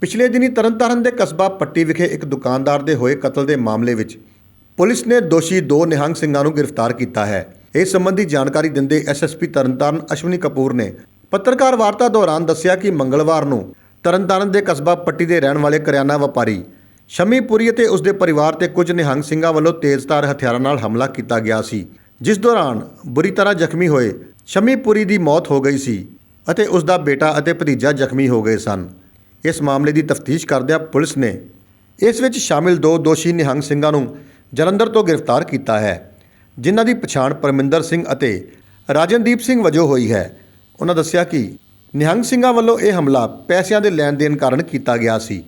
ਪਿਛਲੇ ਦਿਨੀ ਤਰਨਤਾਰਨ ਦੇ ਕਸਬਾ ਪੱਟੀ ਵਿਖੇ ਇੱਕ ਦੁਕਾਨਦਾਰ ਦੇ ਹੋਏ ਕਤਲ ਦੇ ਮਾਮਲੇ ਵਿੱਚ ਪੁਲਿਸ ਨੇ ਦੋਸ਼ੀ ਦੋ ਨਿਹੰਗ ਸਿੰਘਾਂ ਨੂੰ ਗ੍ਰਿਫਤਾਰ ਕੀਤਾ ਹੈ। ਇਸ ਸੰਬੰਧੀ ਜਾਣਕਾਰੀ ਦਿੰਦੇ ਐਸਐਸਪੀ ਤਰਨਤਾਰਨ ਅਸ਼ਵਨੀ ਕਪੂਰ ਨੇ ਪੱਤਰਕਾਰ ਵਾਰਤਾ ਦੌਰਾਨ ਦੱਸਿਆ ਕਿ ਮੰਗਲਵਾਰ ਨੂੰ ਤਰਨਤਾਰਨ ਦੇ ਕਸਬਾ ਪੱਟੀ ਦੇ ਰਹਿਣ ਵਾਲੇ ਕਰਿਆਨਾ ਵਪਾਰੀ ਸ਼ਮੀਪੁਰੀ ਅਤੇ ਉਸ ਦੇ ਪਰਿਵਾਰ ਤੇ ਕੁਝ ਨਿਹੰਗ ਸਿੰਘਾਂ ਵੱਲੋਂ ਤੇਜ਼ਧਾਰ ਹਥਿਆਰਾਂ ਨਾਲ ਹਮਲਾ ਕੀਤਾ ਗਿਆ ਸੀ। ਜਿਸ ਦੌਰਾਨ ਬੁਰੀ ਤਰ੍ਹਾਂ ਜ਼ਖਮੀ ਹੋਏ ਸ਼ਮੀਪੁਰੀ ਦੀ ਮੌਤ ਹੋ ਗਈ ਸੀ ਅਤੇ ਉਸ ਦਾ ਬੇਟਾ ਅਤੇ ਭਤੀਜਾ ਜ਼ਖਮੀ ਹੋ ਗਏ ਸਨ। ਇਸ ਮਾਮਲੇ ਦੀ ਤਫਤੀਸ਼ ਕਰਦਿਆਂ ਪੁਲਿਸ ਨੇ ਇਸ ਵਿੱਚ ਸ਼ਾਮਿਲ ਦੋ ਦੋਸ਼ੀ ਨਿਹੰਗ ਸਿੰਘਾਂ ਨੂੰ ਜਲੰਧਰ ਤੋਂ ਗ੍ਰਿਫਤਾਰ ਕੀਤਾ ਹੈ, ਜਿਨ੍ਹਾਂ ਦੀ ਪਛਾਣ ਪਰਮਿੰਦਰ ਸਿੰਘ ਅਤੇ ਰਾਜਨਦੀਪ ਸਿੰਘ ਵਜੋਂ ਹੋਈ ਹੈ। ਉਹਨਾਂ ਦੱਸਿਆ ਕਿ ਨਿਹੰਗ ਸਿੰਘਾਂ ਵੱਲੋਂ ਇਹ ਹਮਲਾ ਪੈਸਿਆਂ ਦੇ ਲੈਣ ਦੇਣ ਕਾਰਨ ਕੀਤਾ ਗਿਆ ਸੀ।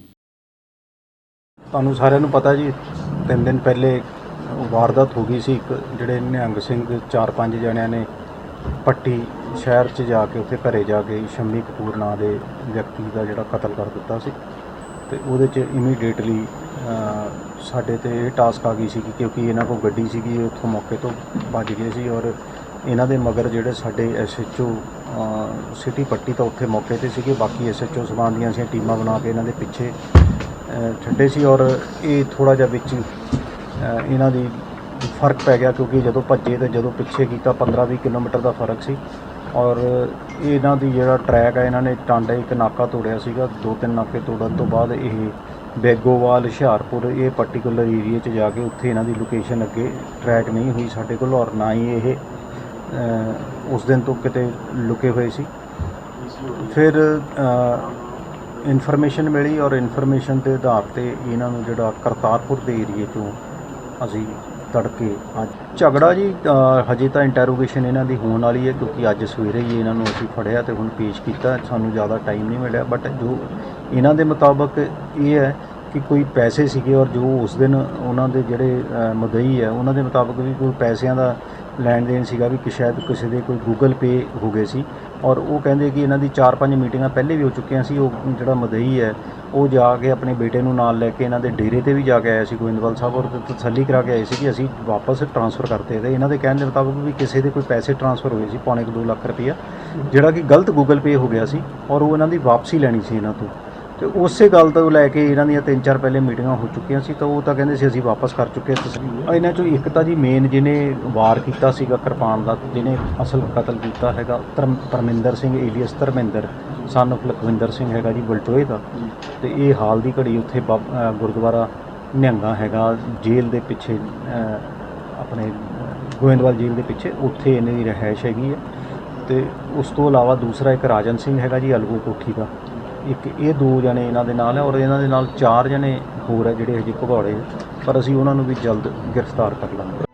ਤੁਹਾਨੂੰ ਸਾਰਿਆਂ ਨੂੰ ਪਤਾ ਜੀ, ਤਿੰਨ ਦਿਨ ਪਹਿਲੇ ਵਾਰਦਾਤ ਹੋ ਗਈ ਸੀ ਇੱਕ, ਜਿਹੜੇ ਨਿਹੰਗ ਸਿੰਘ ਚਾਰ ਪੰਜ ਜਣਿਆਂ ਨੇ ਪੱਟੀ ਸ਼ਹਿਰ 'ਚ ਜਾ ਕੇ ਉੱਥੇ ਘਰੇ ਜਾ ਕੇ ਸ਼ੰਮੀ ਕਪੂਰ ਨਾਂ ਦੇ ਵਿਅਕਤੀ ਦਾ ਜਿਹੜਾ ਕਤਲ ਕਰ ਦਿੱਤਾ ਸੀ ਤੇ ਉਹਦੇ 'ਚ ਇਮੀਡੀਏਟਲੀ ਸਾਡੇ ਤੇ ਇਹ ਟਾਸਕ ਆ ਗਈ ਸੀ ਕਿਉਂਕਿ ਇਹਨਾਂ ਕੋਲ ਗੱਡੀ ਸੀਗੀ ਇਹ ਉੱਥੋਂ ਮੌਕੇ ਤੋਂ ਭੱਜ ਗਏ ਸੀ ਔਰ ਇਹਨਾਂ ਦੇ ਮਗਰ ਜਿਹੜੇ ਸਾਡੇ ਐਸਐਚਓ ਸਿਟੀ ਪੱਟੀ ਤਾਂ ਉੱਥੇ ਮੌਕੇ ਤੇ ਸੀਗੇ ਬਾਕੀ ਐਸਐਚਓ ਸਮਾਨ ਦੀਆਂ ਸੀ ਟੀਮਾਂ ਬਣਾ ਕੇ ਇਹਨਾਂ ਦੇ ਪਿੱਛੇ ਅ, ਛੱਡੇ ਸੀ ਔਰ ਇਹ ਥੋੜਾ ਜਿਹਾ ਵਿੱਚ ਅ, ਇਹਨਾਂ ਦੀ ਫ਼ਰਕ ਪੈ ਗਿਆ ਕਿਉਂਕਿ ਜਦੋਂ ਭੱਜੇ ਤੇ ਜਦੋਂ ਪਿੱਛੇ ਕੀਤਾ 15-20 ਕਿਲੋਮੀਟਰ ਦਾ ਫ਼ਰਕ ਸੀ। ਔਰ ਇਹਨਾਂ ਦੀ ਜਿਹੜਾ ਟਰੈਕ ਹੈ ਇਹਨਾਂ ਨੇ ਟਾਂਡਾ ਇੱਕ ਨਾਕਾ ਤੋੜਿਆ ਸੀਗਾ, ਦੋ ਤਿੰਨ ਨਾਕੇ ਤੋੜਨ ਤੋਂ ਬਾਅਦ ਇਹ ਬੇਗੋਵਾਲ, ਹੁਸ਼ਿਆਰਪੁਰ, ਇਹ ਪਾਰਟਿਕੂਲਰ ਏਰੀਆ 'ਚ ਜਾ ਕੇ ਉੱਥੇ ਇਹਨਾਂ ਦੀ ਲੋਕੇਸ਼ਨ ਅੱਗੇ ਟਰੈਕ ਨਹੀਂ ਹੋਈ ਸਾਡੇ ਕੋਲ ਔਰ ਨਾ ਹੀ ਇਹ ਉਸ ਦਿਨ ਤੋਂ ਕਿਤੇ ਲੁਕੇ ਹੋਏ ਸੀ। ਫਿਰ ਇਨਫੋਰਮੇਸ਼ਨ ਮਿਲੀ ਔਰ ਇਨਫੋਰਮੇਸ਼ਨ ਦੇ ਆਧਾਰ ਤੇ ਇਹਨਾਂ ਨੂੰ ਜਿਹੜਾ ਕਰਤਾਰਪੁਰ ਦੇ ਏਰੀਏ ਚੋਂ ਅਸੀਂ ਤੜਕੇ ਅੱਜ ਝਗੜਾ ਜੀ ਅ, ਹਜੇ ਤਾਂ ਇੰਟਰੋਗੇਸ਼ਨ ਇਹਨਾਂ ਦੀ ਹੋਣ ਵਾਲੀ ਹੈ ਕਿਉਂਕਿ ਅੱਜ ਸਵੇਰੇ ਹੀ ਇਹਨਾਂ ਨੂੰ ਅਸੀਂ ਫੜਿਆ ਤੇ ਹੁਣ ਪੇਸ਼ ਕੀਤਾ ਸਾਨੂੰ ਜ਼ਿਆਦਾ ਟਾਈਮ ਨਹੀਂ ਮਿਲਿਆ ਬਟ ਜੋ ਇਹਨਾਂ ਦੇ ਮੁਤਾਬਕ ਇਹ ਹੈ ਕਿ ਕੋਈ ਪੈਸੇ ਸੀਗੇ ਔਰ ਜੋ ਉਸ ਦਿਨ ਉਹਨਾਂ ਦੇ ਜਿਹੜੇ ਮਦਈ ਮੁਦਈ ਹੈ, ਉਹਨਾਂ ਦੇ ਮੁਤਾਬਕ ਵੀ ਕੋਈ ਪੈਸਿਆਂ ਦਾ ਲੈਣ ਦੇਣ ਸੀਗਾ ਵੀ ਕਿ ਸ਼ਾਇਦ ਕਿਸੇ ਦੇ ਕੋਈ ਗੂਗਲ ਪੇ ਹੋ ਗਏ ਸੀ। ਔਰ ਉਹ ਕਹਿੰਦੇ ਕਿ ਇਹਨਾਂ ਦੀ 4-5 ਮੀਟਿੰਗਾਂ ਪਹਿਲੇ ਵੀ ਹੋ ਚੁੱਕੀਆਂ ਸੀ, ਉਹ ਜਿਹੜਾ ਮਦਈ ਹੈ, ਉਹ ਜਾ ਕੇ ਆਪਣੇ ਬੇਟੇ ਨੂੰ ਨਾਲ ਲੈ ਕੇ ਇਹਨਾਂ ਦੇ ਡੇਰੇ ਤੇ ਵੀ ਜਾ ਕੇ ਆਇਆ ਸੀ ਗੋਇੰਦਵਾਲ ਸਾਹਿਬ ਔਰ ਤਸੱਲੀ ਕਰਾ ਕੇ ਆਏ ਸੀ ਕਿ ਅਸੀਂ ਵਾਪਸ ਟ੍ਰਾਂਸਫਰ ਕਰਤੇ ਤੇ ਇਹਨਾਂ ਦੇ ਕਹਿਣ ਦੇ ਮੁਤਾਬਕ ਵੀ ਕਿਸੇ ਦੇ ਕੋਈ ਪੈਸੇ ਟ੍ਰਾਂਸਫਰ ਹੋਏ ਸੀ, ਪੌਣੇ 2 ਲੱਖ ਰੁਪਈਆ, ਜਿਹੜਾ ਕਿ ਗਲਤ ਗੂਗਲ ਪੇ ਹੋ ਗਿਆ ਸੀ ਔਰ ਉਹ ਇਹਨਾਂ ਦੀ ਵਾਪਸੀ ਲੈਣੀ ਸੀ ਇਹਨਾਂ ਤੋਂ। ਤੇ ਉਸੇ ਗੱਲ ਤੋਂ ਲੈ ਕੇ ਇਹਨਾਂ ਦੀਆਂ ਤਿੰਨ ਚਾਰ ਪਹਿਲੇ ਮੀਟਿੰਗਾਂ ਹੋ ਚੁੱਕੀਆਂ ਸੀ ਤਾਂ ਉਹ ਤਾਂ ਕਹਿੰਦੇ ਸੀ ਅਸੀਂ ਵਾਪਸ ਕਰ ਚੁੱਕੇ ਤਸਵੀਰ ਇਹਨਾਂ ਚੋਂ ਇੱਕ ਤਾਂ ਜੀ ਮੇਨ ਜਿਹਨੇ ਵਾਰ ਕੀਤਾ ਸੀਗਾ ਕਿਰਪਾਨ ਦਾ, ਜਿਹਨੇ ਅਸਲ ਕਤਲ ਕੀਤਾ ਹੈਗਾ Parminder Singh alias Dharminder son of Lakhwinder Singh ਹੈਗਾ ਜੀ, ਬਲਟੋਏ ਦਾ। ਤੇ ਇਹ ਹਾਲ ਦੀ ਘੜੀ ਉੱਥੇ ਗੁਰਦੁਆਰਾ ਨਿਹੰਗਾ ਹੈਗਾ, ਜੇਲ੍ਹ ਦੇ ਪਿੱਛੇ ਆਪਣੇ ਗੋਇੰਦਵਾਲ ਜੇਲ੍ਹ ਦੇ ਪਿੱਛੇ ਉੱਥੇ ਇਹਨਾਂ ਦੀ ਰਹਿائش ਹੈਗੀ ਹੈ। ਤੇ ਉਸ ਤੋਂ ਇਲਾਵਾ ਦੂਸਰਾ ਇੱਕ ਰਾਜਨ ਸਿੰਘ ਹੈਗਾ ਜੀ, ਅਲਗੂ ਕੋਠੀ ਦਾ। ਇੱਕ ਇਹ ਦੋ ਜਣੇ ਇਹਨਾਂ ਦੇ ਨਾਲ ਹੈ ਔਰ ਇਹਨਾਂ ਦੇ ਨਾਲ ਚਾਰ ਜਣੇ ਹੋਰ ਹੈ ਜਿਹੜੇ ਹਜੇ ਭਗੌੜੇ ਹੈ ਪਰ ਅਸੀਂ ਉਹਨਾਂ ਨੂੰ ਵੀ ਜਲਦ ਗ੍ਰਿਫਤਾਰ ਕਰ ਲਾਂਗੇ।